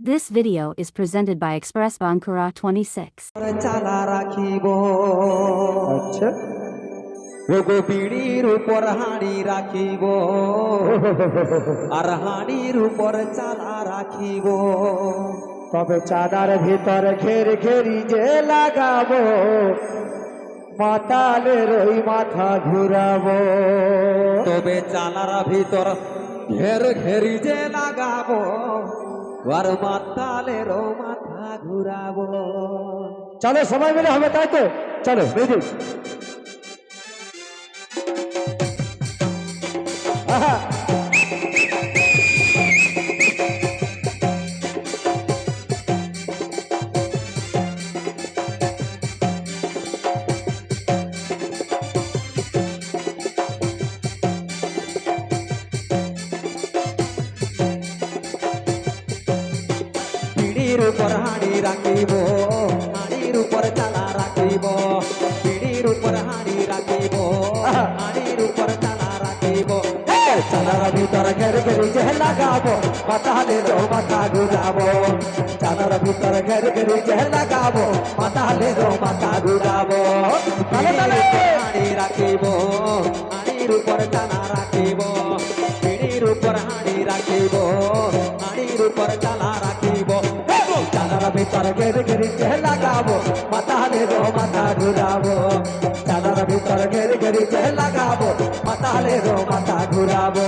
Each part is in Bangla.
This video is presented by Express Bankura 26. চালা রাখিব আচ্ছা ওগো বিড়ির উপর হাঁড়ি রাখিব আর হাঁড়ির উপর চালা রাখিব তবে চাঁদার ভিতর ঘের ঘেরি যে লাগাবো মাতালের ওই মাথা ঘুরাবো তবে চালার ভিতর ঘের ঘেরি যে লাগাবো আর মাতালেরও মাথা ঘুরাবো। চলো সবাই মিলে হবে তাই তো? চলো বেদি আহা! পিড়ির উপর হাঁড়ি রাখিব হাঁড়ির উপর চালা রাখিব পিড়ির উপর হাঁড়ি রাখিব হাঁড়ির উপর চালা রাখিব। চালার ভিতর ঘের ঘেরি যে লাগাবো মাতালের ও মাথা ঘুরাবো চালার ভিতর ঘের ঘেরি যে লাগাবো মাথা ঘুরাবো তালে তালে! হাঁড়ি রাখিব হাঁড়ির উপর চালা রাখিব পিড়ির উপর হাঁড়ি রাখিব হাঁড়ির উপর চালা ঘের ঘেরি যে লাগাবো, মাতালের ও মাথা ঘুরাবো। ভিতর ঘের ঘেরি যে লাগাবো, মাতালের ও মাথা ঘুরাবো।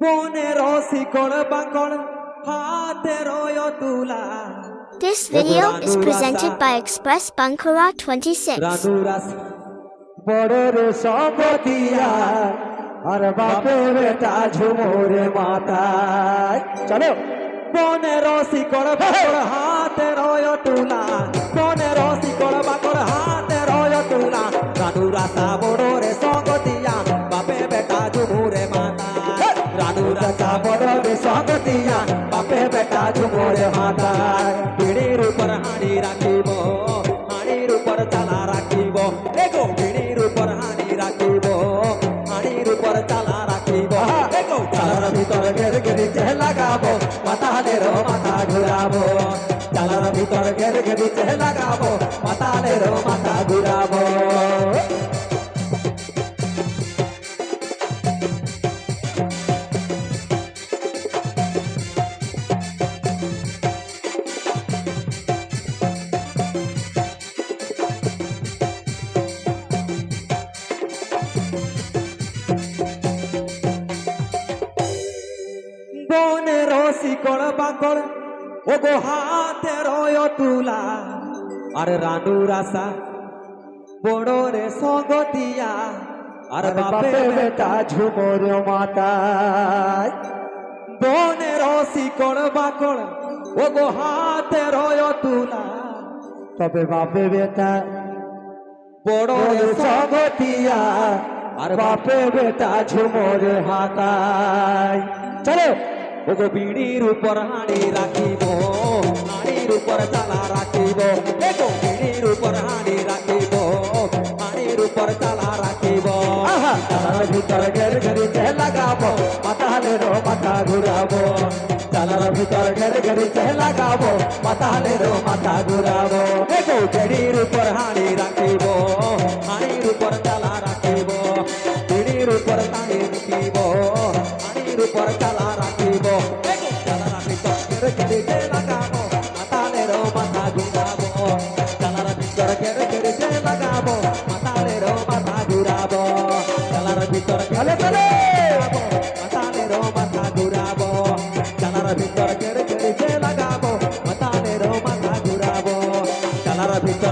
This video is presented by Express Bankura 26. রানুরাস বড়ের সম্পতিয়া আর বাপে বেটা ঝুমুরে মাতায় চলো। বনের শিকড় বাকড় হাতের তুলা। রানুরাসা বড়রে সঙ্গতিয়া বাপে বেটা ঝুমুরে মাতা পিড়ির উপর হাঁড়ি রাখিব, হাঁড়ির উপর চালা রাখিব। এগো পিড়ির উপর হাঁড়ি রাখিব, হাঁড়ির উপর চালা রাখিব। এগো চালার ভিতর যে লাগাবো মাতালের মাথা ঘুরাবো। চালার ভিতর যে লাগাবো মাতালের মাথা ঘুরাবো। গো হাতের তুলা আর রানু রাসা বড় রে সগতিয়া। আর বাপে বেটা ঝুমুর মাতায়। বনের শিকড় বাকড় ও গো হাতের তুলা তবে বাপে বেটা বড় রে সগতিয়া আর বাপে বেটা ঝুমুর হাতায়। চলো ওগো বিড়ির উপর হাঁড়ি রাখিব। উপর চালা রাখিব এগো বিড়ির উপর হাঁড়ি রাখিব হাঁড়ির উপর চালা রাখিব। চালার ভিতর ঘের ঘেরি যে লাগাবো মাতালের মাথা ঘুরাবো। চালার ভিতর ঘের ঘেরি যে লাগাবো মাতালের মাথা ঘুরাবো। এগো বিড়ির উপর হাঁড়ি রাখিব হাঁড়ির উপর চালা রাখিব। বিড়ির উপর হাঁড়ি রাখিব হাঁড়ির উপর চালা রাখিব। চালার ভিতর ঘের ঘেরি ভিতর চলে চলে মাতালের মাথা ঘুরাবো চালার ভিতর ঘের ঘেরি যে লাগাবো মাতালের মাথা ঘুরাবো চালার ভিতর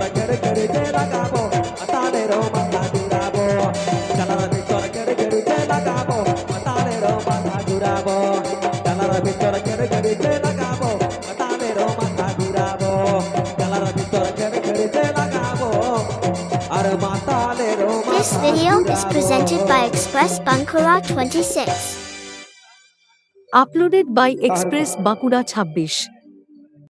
This video is presented by Express Bankura 26. Uploaded by Express Bakura 26.